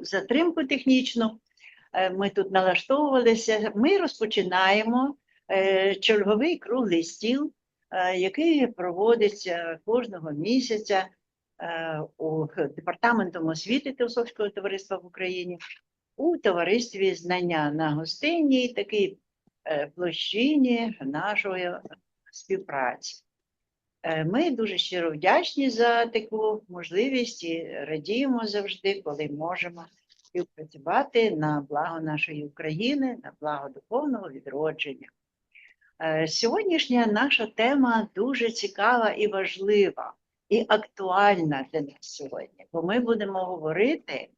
затримку технічну. Е, Ми тут налаштовувалися. Ми розпочинаємо е, черговий круглий стіл, е, який проводиться кожного місяця у департаментом освіти Теософського товариства в Україні у товаристві знання на гостинній такій е, площині нашої співпраці. Е, Ми дуже щиро вдячні за таку можливість і радіємо завжди, коли можемо співпрацювати на благо нашої України, на благо духовного відродження. Е, Сьогоднішня наша тема дуже цікава і важлива, і актуальна для нас сьогодні, бо ми будемо говорити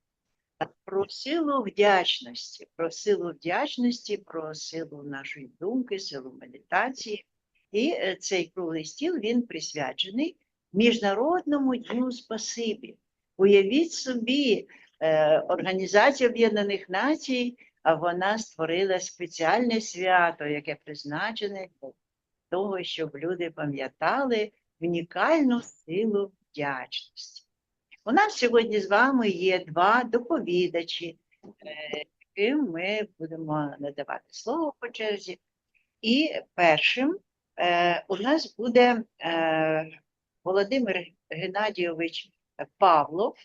про силу вдячності, про силу вдячності, про силу нашої думки, силу медитації. І е, цей круглий стіл він присвячений Міжнародному дню спасибі. Уявіть собі, е, Організація Об'єднаних Націй, а вона створила спеціальне свято, яке призначене для того, щоб люди пам'ятали унікальну силу вдячності. У нас сьогодні з вами є два доповідачі, е, яким ми будемо надавати слово по черзі. І першим е, у нас буде е, Володимир Геннадійович Павлов.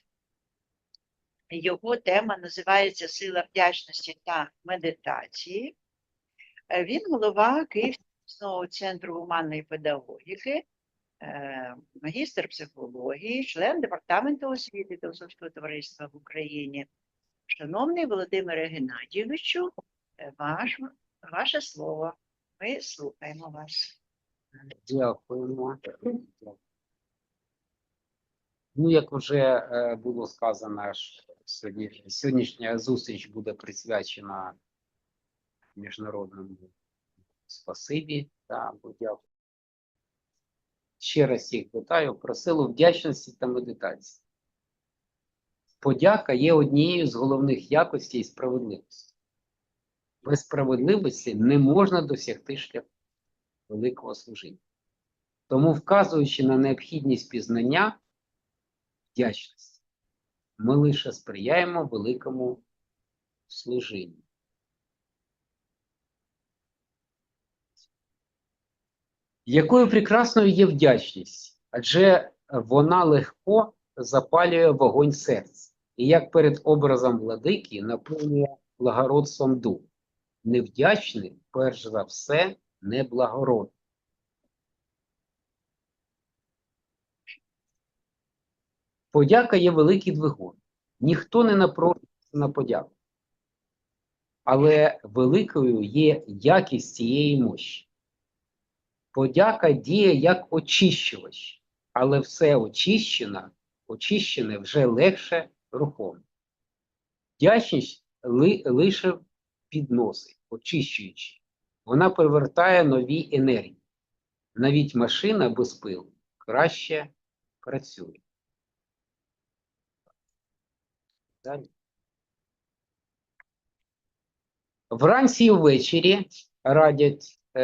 Його тема називається Сила вдячності та медитації. Він голова Київського центру гуманної педагогіки, магістр психології, член департаменту освіти Теософського товариства в Україні. Шановний Володимире Геннадійовичу, е, ваш, ваше слово. Ми слухаємо вас. Дякуємо. Ну, як вже е, було сказано, сьогодні, сьогоднішня зустріч буде присвячена міжнародному спасибі та подяку. Ще раз всіх питаю про силу вдячності та медитації. Подяка є однією з головних якостей справедливості. Без справедливості не можна досягти шляху великого служіння. Тому, вказуючи на необхідність пізнання вдячності, ми лише сприяємо великому служінню. Якою прекрасною є вдячність, адже вона легко запалює вогонь серця і як перед образом владики наповнює благородством дух. Невдячний, перш за все, неблагородний. Подяка є великий двигун. Ніхто не напрошується на подяку. Але великою є якість цієї мощі. Подяка діє як очищувач, але все очищене, очищене вже легше рухоме. Вдячність ли, лише підносить, очищуючи. Вона привертає нові енергії. Навіть машина без пилу краще працює. Далі. Вранці і ввечері радять е,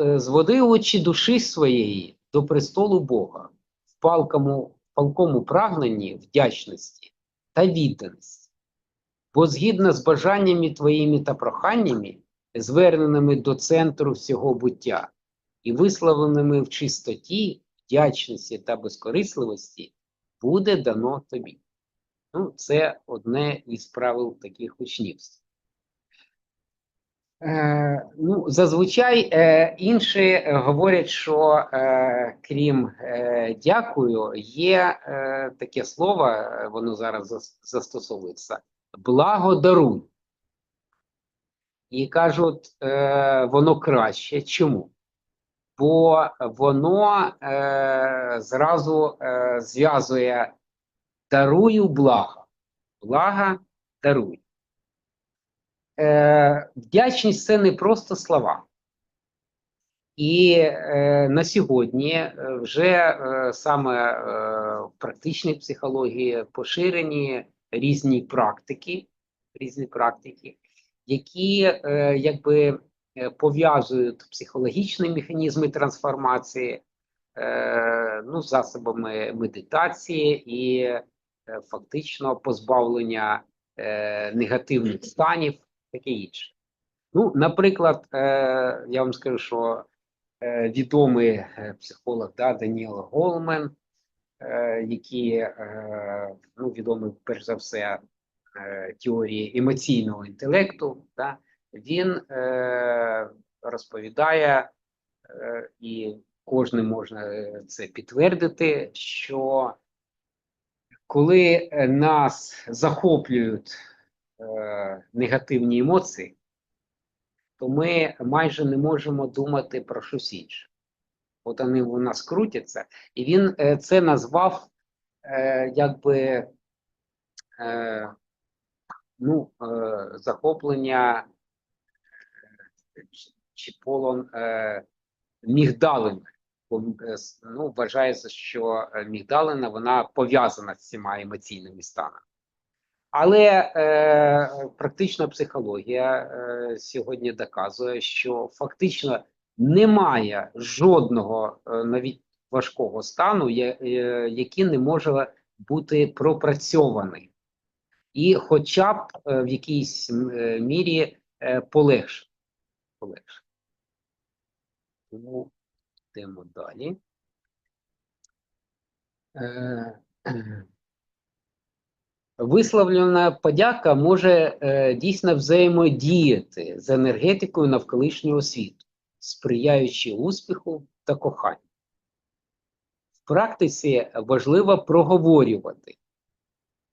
е, зводи очі душі своєї до престолу Бога в палкому, палкому прагненні вдячності та відданості. Бо згідно з бажаннями твоїми та проханнями, зверненими до центру всього буття і висловленими в чистоті, вдячності та безкорисливості, буде дано тобі. Ну, це одне із правил таких учнівств. Е, ну, зазвичай е, інші говорять, що е, крім е, дякую, є е, таке слово, е, воно зараз зас- застосовується благодаруй. І кажуть, е, воно краще. Чому? Бо воно е, зразу е, зв'язує дарую блага. Блага даруй. Е, вдячність це не просто слова. І е, на сьогодні е, вже е, саме е, в практичній психології поширені різні практики, різні практики, які е, якби е, пов'язують психологічні механізми трансформації е, ну, засобами медитації і е, фактично позбавлення е, негативних станів, таке інше. Ну, наприклад, е, я вам скажу, що е, відомий е, психолог да, Даніел Голмен, який ну, відомий перш за все теорії емоційного інтелекту, да, він розповідає, і кожен може це підтвердити, що коли нас захоплюють негативні емоції, то ми майже не можемо думати про щось інше. От вони у нас крутяться, і він е, це назвав е, якби е, ну, е, захоплення е, чи- полон е, мігдалин. Е, Ну, вважається, що е, мігдалина вона пов'язана з цими емоційними станами. Але е, практична психологія е, сьогодні доказує, що фактично немає жодного е, навіть важкого стану, я- е, який не може бути пропрацьований, і хоча б е, в якійсь е, мірі е, полегше. полегше. Тому йдемо далі. Е, Висловлена подяка може е, дійсно взаємодіяти з енергетикою навколишнього світу, сприяючи успіху та коханню. В практиці важливо проговорювати,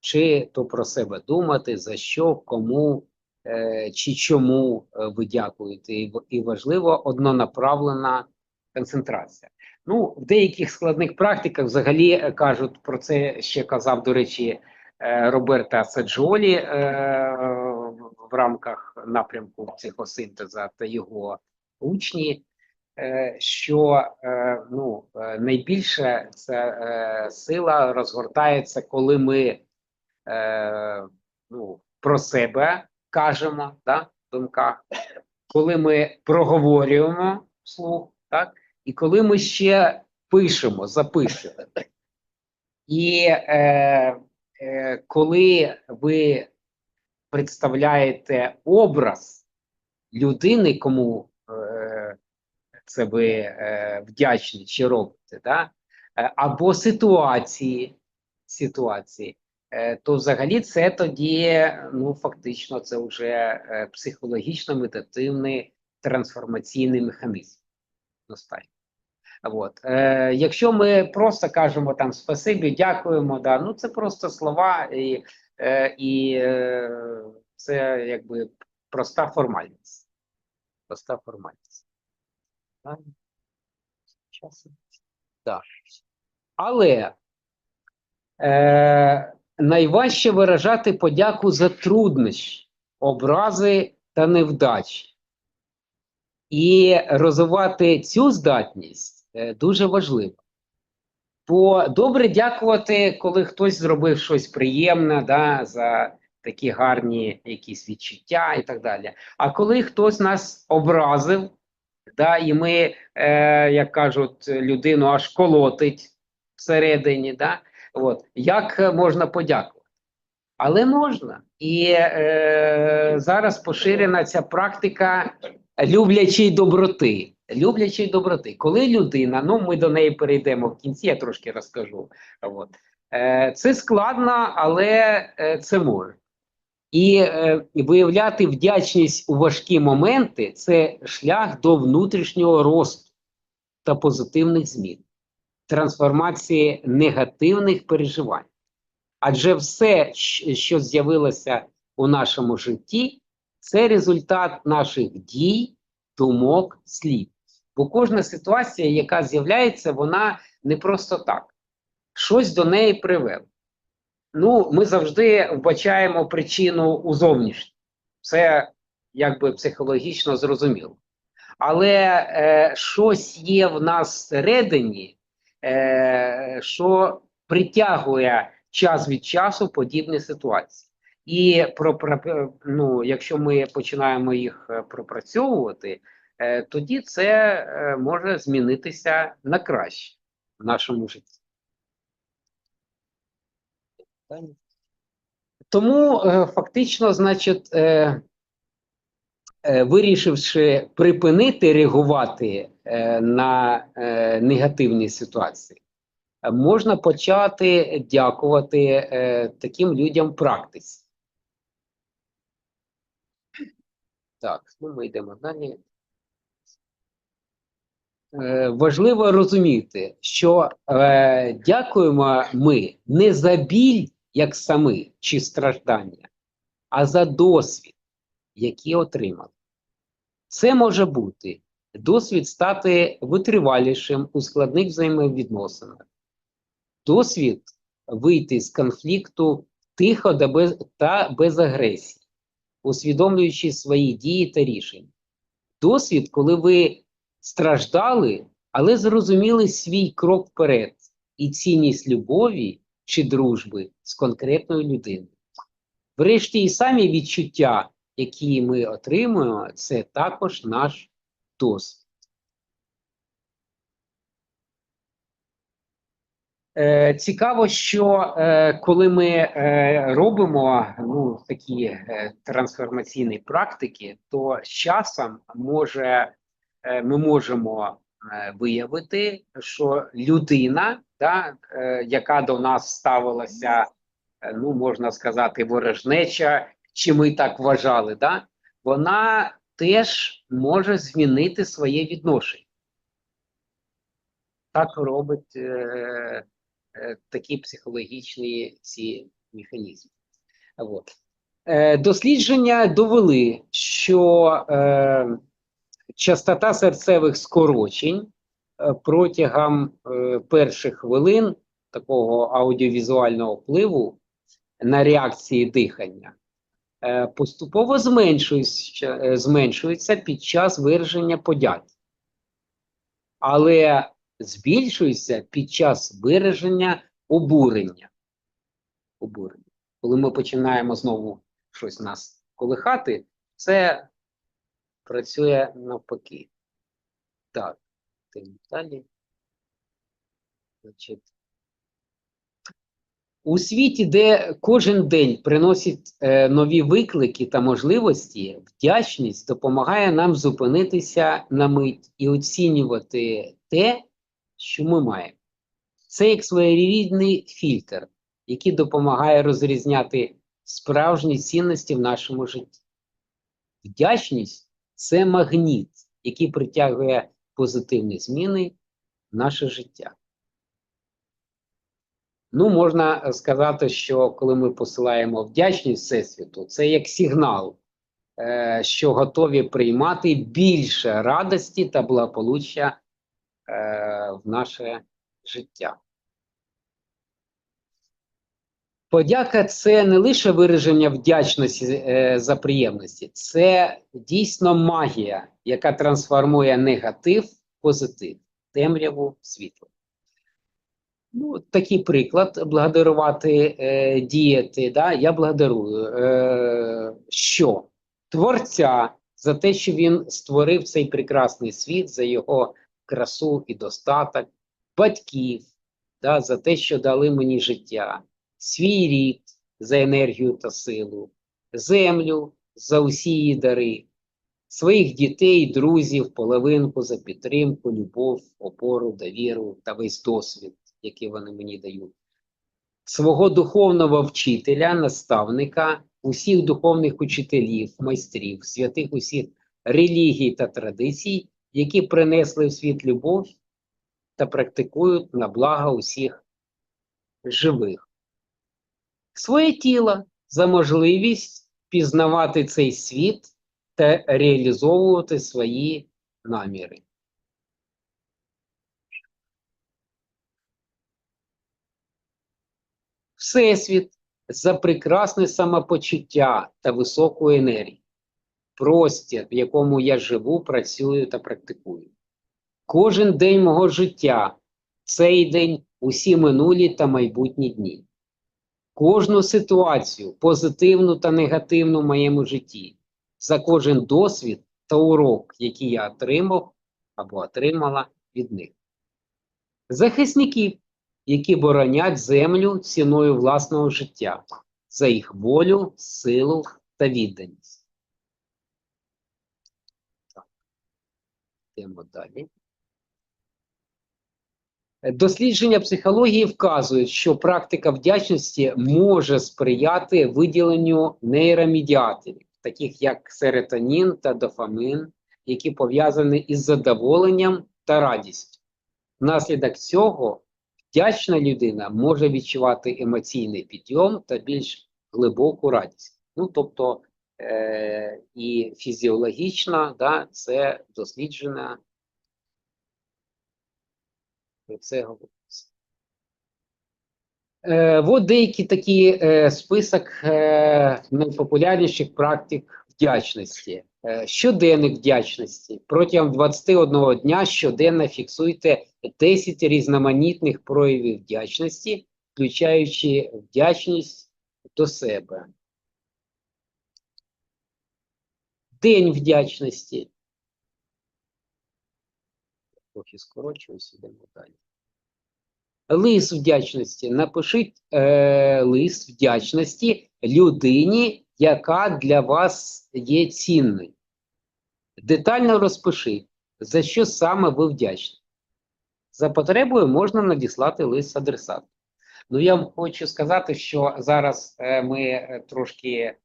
чи то про себе думати, за що, кому е, чи чому е, ви дякуєте. І, і важливо однонаправлена концентрація. Ну, в деяких складних практиках взагалі е, кажуть про це ще казав, до речі, Роберта Саджолі е, в рамках напрямку психосинтеза та його учні, е, що е, ну, е, найбільше ця е, сила розгортається, коли ми е, ну, про себе кажемо да, в думках, коли ми проговорюємо вслух, так, і коли ми ще пишемо, записуємо. І е, е, коли ви представляєте образ людини, кому е, це ви е, вдячні чи робите, да? е, або ситуації, ситуації, е, то взагалі це тоді, ну фактично, це вже е, психологічно-медитативний трансформаційний механізм. Достатньо. От. Е, якщо ми просто кажемо там спасибі, дякуємо, да, ну це просто слова, і, е, і е, це якби проста формальність. Проста формальність. Так. Але е, найважче виражати подяку за труднощі, образи та невдачі. І розвивати цю здатність дуже важливо. Бо добре дякувати, коли хтось зробив щось приємне, да, за такі гарні якісь відчуття і так далі. А коли хтось нас образив, да, і ми, е, як кажуть, людину аж колотить всередині, да, от, як е, можна подякувати? Але можна. І е, зараз поширена ця практика люблячої доброти. Люблячої доброти. Коли людина, ну ми до неї перейдемо в кінці, я трошки розкажу. От. Е, це складно, але е, це може. І е, виявляти вдячність у важкі моменти це шлях до внутрішнього росту та позитивних змін, трансформації негативних переживань. Адже все, що з'явилося у нашому житті, це результат наших дій, думок, слів. Бо кожна ситуація, яка з'являється, вона не просто так. Щось до неї привело. Ну, ми завжди вбачаємо причину у зовнішньому. Це якби психологічно зрозуміло. Але е, щось є в нас всередині, е, що притягує час від часу подібні ситуації. І про, про- ну, якщо ми починаємо їх е, пропрацьовувати, тоді це е, може змінитися на краще в нашому житті. Тому е, фактично, значить, е, е, вирішивши припинити реагувати е, на е, негативні ситуації, е, можна почати дякувати е, таким людям практиці. Так, ну ми йдемо далі. Е, важливо розуміти, що е, дякуємо ми не за біль, як самі, чи страждання, а за досвід, який отримали. Це може бути досвід стати витривалішим у складних взаємовідносинах, досвід вийти з конфлікту тихо та без, та без агресії, усвідомлюючи свої дії та рішення. Досвід, коли ви страждали, але зрозуміли свій крок вперед і цінність любові чи дружби з конкретною людиною. Врешті, і самі відчуття, які ми отримуємо, це також наш досвід. Е, цікаво, що е, коли ми е, робимо ну, такі е, трансформаційні практики, то з часом може, ми можемо е, виявити, що людина, да, е, яка до нас ставилася, е, ну можна сказати, ворожнеча, чи ми так вважали, да, вона теж може змінити своє відношення. Так робить е, е, такі психологічні ці механізми. От. Е, дослідження довели, що е, частота серцевих скорочень е, протягом е, перших хвилин такого аудіовізуального впливу на реакції дихання е, поступово зменшується, зменшується під час вираження подяки. Але збільшується під час вираження обурення. обурення. Коли ми починаємо знову щось нас колихати, це працює навпаки. Так, тим далі. Значить, у світі, де кожен день приносить е, нові виклики та можливості, вдячність допомагає нам зупинитися на мить і оцінювати те, що ми маємо. Це як своєрідний фільтр, який допомагає розрізняти справжні цінності в нашому житті. Вдячність це магніт, який притягує позитивні зміни в наше життя. Ну, можна сказати, що коли ми посилаємо вдячність Всесвіту, це як сигнал, е, що готові приймати більше радості та благополуччя е, в наше життя. Подяка це не лише вираження вдячності е, за приємності, це дійсно магія, яка трансформує негатив в позитив, темряву в світло. Ну, такий приклад благодарувати, е, діяти. Да? Я благодарую, е, що Творця за те, що він створив цей прекрасний світ, за його красу і достаток, батьків, да, за те, що дали мені життя, свій рід за енергію та силу, землю за усі її дари, своїх дітей, друзів, половинку за підтримку, любов, опору, довіру та весь досвід, який вони мені дають. Свого духовного вчителя, наставника, усіх духовних учителів, майстрів, святих усіх релігій та традицій, які принесли в світ любов та практикують на благо усіх живих. Своє тіло за можливість пізнавати цей світ та реалізовувати свої наміри. Всесвіт за прекрасне самопочуття та високу енергію, простір, в якому я живу, працюю та практикую. Кожен день мого життя, цей день, усі минулі та майбутні дні. Кожну ситуацію, позитивну та негативну в моєму житті, за кожен досвід та урок, який я отримав або отримала від них. Захисників, які боронять землю ціною власного життя, за їх волю, силу та відданість. Так. Йдемо далі. Дослідження психології вказують, що практика вдячності може сприяти виділенню нейромедіаторів, таких як серотонін та дофамин, які пов'язані із задоволенням та радістю. Внаслідок цього вдячна людина може відчувати емоційний підйом та більш глибоку радість. Ну, тобто е- і фізіологічно, да, це досліджена про це говориться. Е, от деякі такі е, список е, найпопулярніших практик вдячності. Е, щоденник вдячності. Протягом 21 дня щоденно фіксуйте 10 різноманітних проявів вдячності, включаючи вдячність до себе. День вдячності. Трохи скорочуюсь, ідемо далі. Лист вдячності. Напишіть е, лист вдячності людині, яка для вас є цінною. Детально розпишіть, за що саме ви вдячні. За потребою можна надіслати лист адресату. Ну, я вам хочу сказати, що зараз е, ми е, трошки е,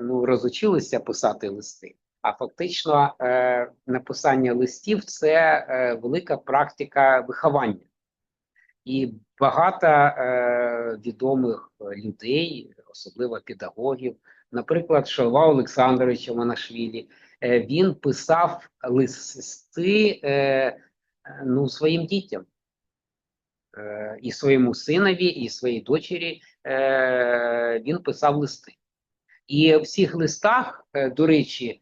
ну, розучилися писати листи. А фактично, е, написання листів це е, велика практика виховання. І багато е, відомих людей, особливо педагогів, наприклад, Шалва Олександрович Манашвілі, він писав листи ну, своїм дітям. І своєму синові, і своїй дочері він писав листи. І в цих листах, до речі,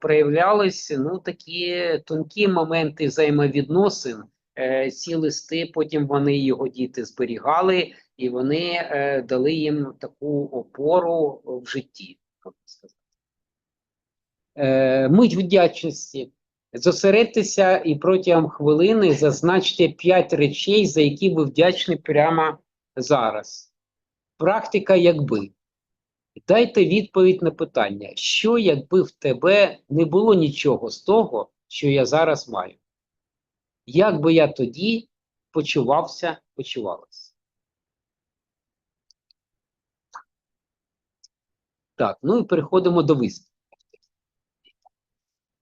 проявлялись ну, такі тонкі моменти взаємовідносин. Е, ці листи, потім вони його діти зберігали, і вони е, дали їм таку опору в житті. можна сказати. Е, мить вдячності. Зосередьтеся і протягом хвилини зазначте 5 речей, за які ви вдячні прямо зараз. Практика якби. Дайте відповідь на питання, що якби в тебе не було нічого з того, що я зараз маю. Як би я тоді почувався, почувалася? Так, ну і переходимо до висновку.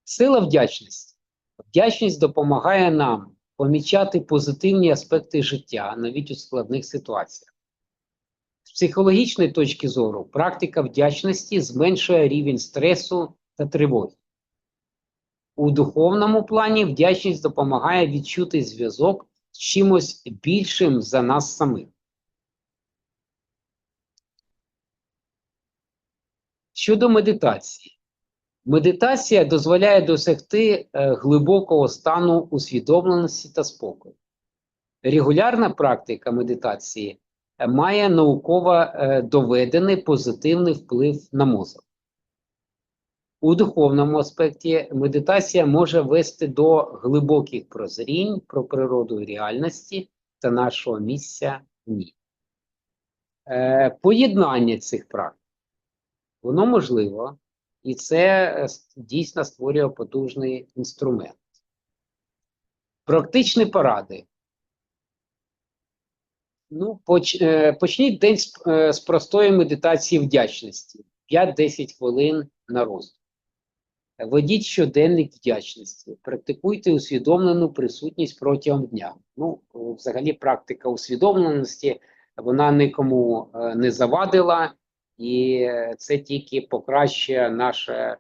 Сила вдячності. Вдячність допомагає нам помічати позитивні аспекти життя навіть у складних ситуаціях. З психологічної точки зору, практика вдячності зменшує рівень стресу та тривоги. У духовному плані вдячність допомагає відчути зв'язок з чимось більшим за нас самих. Щодо медитації. Медитація дозволяє досягти е, глибокого стану усвідомленості та спокою. Регулярна практика медитації має науково е, доведений позитивний вплив на мозок. У духовному аспекті медитація може вести до глибоких прозрінь про природу реальності та нашого місця в ній. Е, поєднання цих практик воно можливо, і це е, дійсно створює потужний інструмент. Практичні поради. Ну, поч, е, почніть день з, е, з простої медитації вдячності. 5-10 хвилин на роздум. Ведіть щоденник вдячності, практикуйте усвідомлену присутність протягом дня. Ну, взагалі, практика усвідомленості вона нікому е, не завадила, і це тільки покращує наше,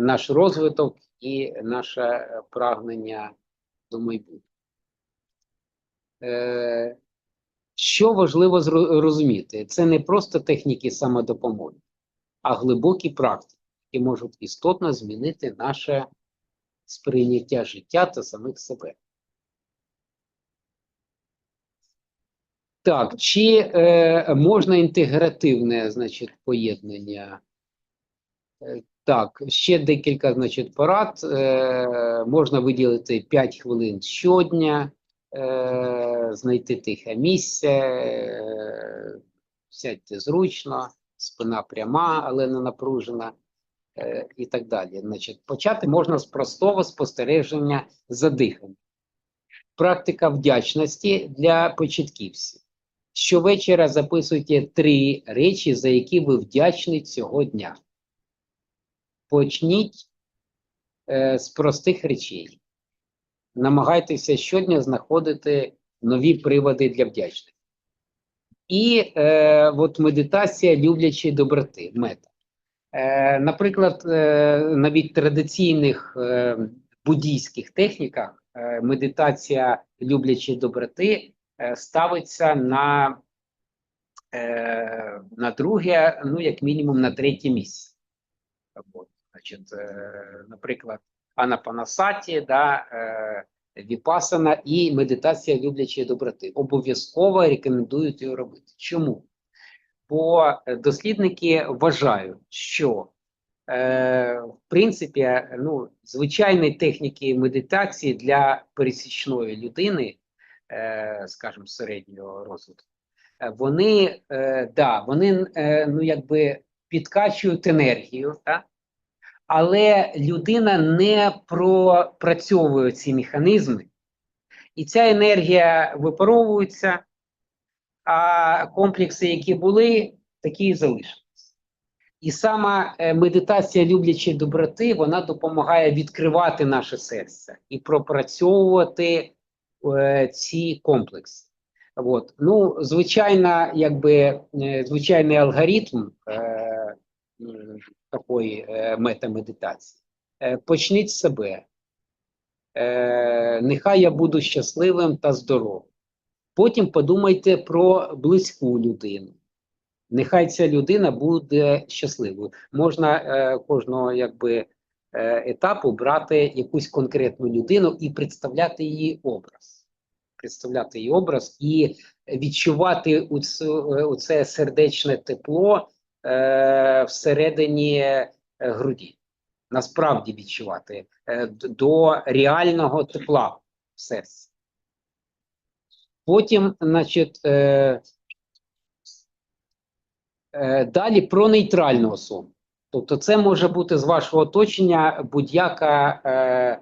наш розвиток і наше прагнення до майбутнього. Що важливо розуміти, це не просто техніки самодопомоги, а глибокі практики які можуть істотно змінити наше сприйняття життя та самих себе. Так, чи е, можна інтегративне, значить, поєднання? Е, Так, ще декілька, значить, порад. Е, можна виділити 5 хвилин щодня, е, знайти тихе місце, е, сядьте зручно, спина пряма, але не напружена, е, і так далі. Значить, почати можна з простого спостереження за диханням. Практика вдячності для початківців. Щовечора записуйте три речі, за які ви вдячні цього дня. Почніть е, з простих речей. Намагайтеся щодня знаходити нові приводи для вдячності. І е, от медитація люблячої доброти, мета. Е, наприклад, е, навіть традиційних е, буддійських техніках е, медитація люблячої доброти е, ставиться на, е, на друге, ну, як мінімум, на третє місце. От, значить, е, наприклад, Анапанасаті, да, е, Віпасана і медитація люблячої доброти. Обов'язково рекомендують його робити. Чому? Бо е, дослідники вважають, що е, в принципі, ну, звичайні техніки медитації для пересічної людини, е, скажімо, середнього розвитку, е, вони, е, да, вони е, ну, якби підкачують енергію, так? Але людина не пропрацьовує ці механізми, і ця енергія випаровується, а комплекси, які були, такі і залишилися. І сама е, медитація люблячої доброти, вона допомагає відкривати наше серце і пропрацьовувати е, ці комплекси. От. Ну, звичайно, якби е, звичайний алгоритм е, такої е, метамедитації. Е, почніть з себе. Е, нехай я буду щасливим та здоровим. Потім подумайте про близьку людину. Нехай ця людина буде щасливою. Можна е, кожного якби, е, етапу брати якусь конкретну людину і представляти її образ. Представляти її образ і відчувати у це сердечне тепло е, всередині е, груді. Насправді відчувати е, до реального тепла в серці. Потім, значить, далі про нейтральну особу. Тобто, це може бути з вашого оточення будь-яка е,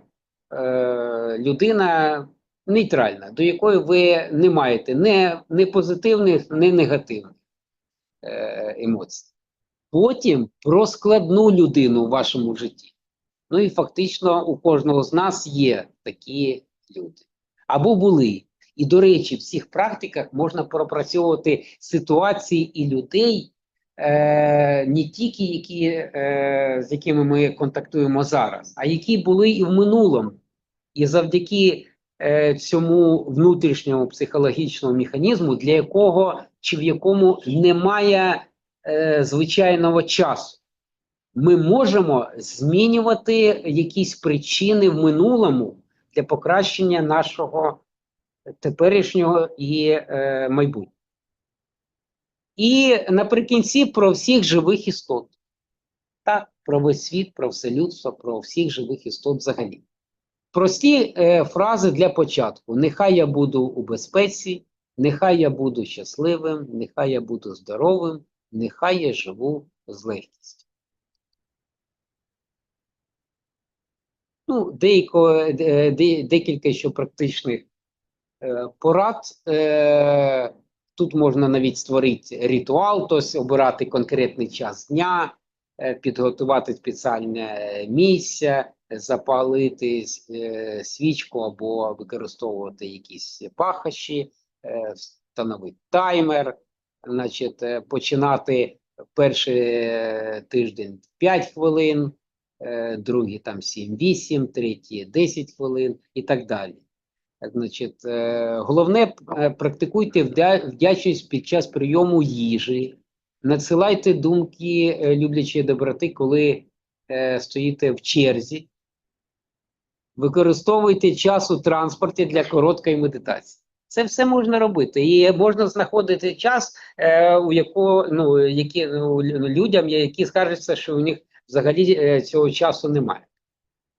е, людина нейтральна, до якої ви не маєте не, не позитивних, не негативних емоцій. Потім про складну людину в вашому житті. Ну і фактично у кожного з нас є такі люди. Або були. І, до речі, в цих практиках можна пропрацьовувати ситуації і людей, е, не тільки які, е, з якими ми контактуємо зараз, а які були і в минулому. І завдяки е, цьому внутрішньому психологічному механізму, для якого чи в якому немає е, звичайного часу. Ми можемо змінювати якісь причини в минулому для покращення нашого теперішнього і е, майбутнього. І наприкінці про всіх живих істот. Так, про весь світ, про все людство, про всіх живих істот взагалі. Прості е, фрази для початку: нехай я буду у безпеці, нехай я буду щасливим, нехай я буду здоровим, нехай я живу з легкістю. Ну, деяко, де, де- декілька ще практичних е, порад. Е, тут можна навіть створити ритуал, тобто обирати конкретний час дня, е, підготувати спеціальне місце, запалити е, свічку або використовувати якісь пахощі, встановити таймер, значить, е, починати перший е, тиждень 5 хвилин, е, другий там 7-8, третій 10 хвилин і так далі. Значить, е, головне, е, практикуйте вдячність під час прийому їжі, надсилайте думки е, люблячої доброти, коли е, стоїте в черзі, використовуйте час у транспорті для короткої медитації. Це все можна робити, і можна знаходити час, е, у якого ну які ну, людям, які скаржаться, що у них взагалі е, цього часу немає.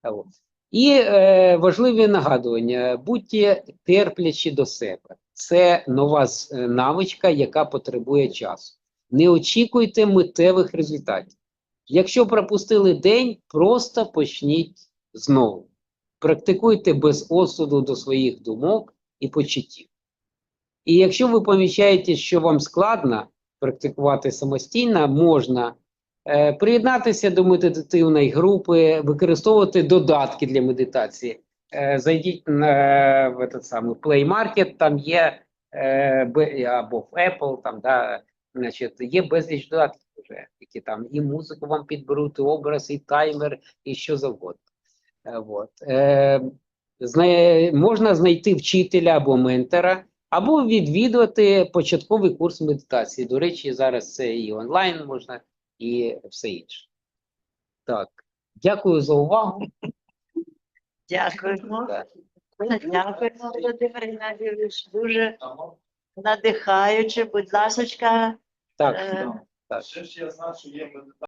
От. І е, важливі нагадування: будьте терплячі до себе. Це нова е, навичка, яка потребує часу. Не очікуйте миттєвих результатів. Якщо пропустили день, просто почніть знову. Практикуйте без осуду до своїх думок і почуттів. І якщо ви помічаєте, що вам складно практикувати самостійно, можна е, приєднатися до медитативної групи, використовувати додатки для медитації. Е, зайдіть на в этот самий Play Market, там є е, або в Apple, там да, значить, є безліч додатків вже, які там і музику вам підберуть, і образ, і таймер, і що завгодно. Е, вот. Е, можна знайти вчителя або ментора, або відвідувати початковий курс медитації. До речі, зараз це і онлайн можна, і все інше. Так, дякую за увагу. Дякуємо. Дякуємо, Володимир Геннадійович. Дуже надихаюче. Будь ласочка, Так, Е, так. Ще ж я знав, що є медитація.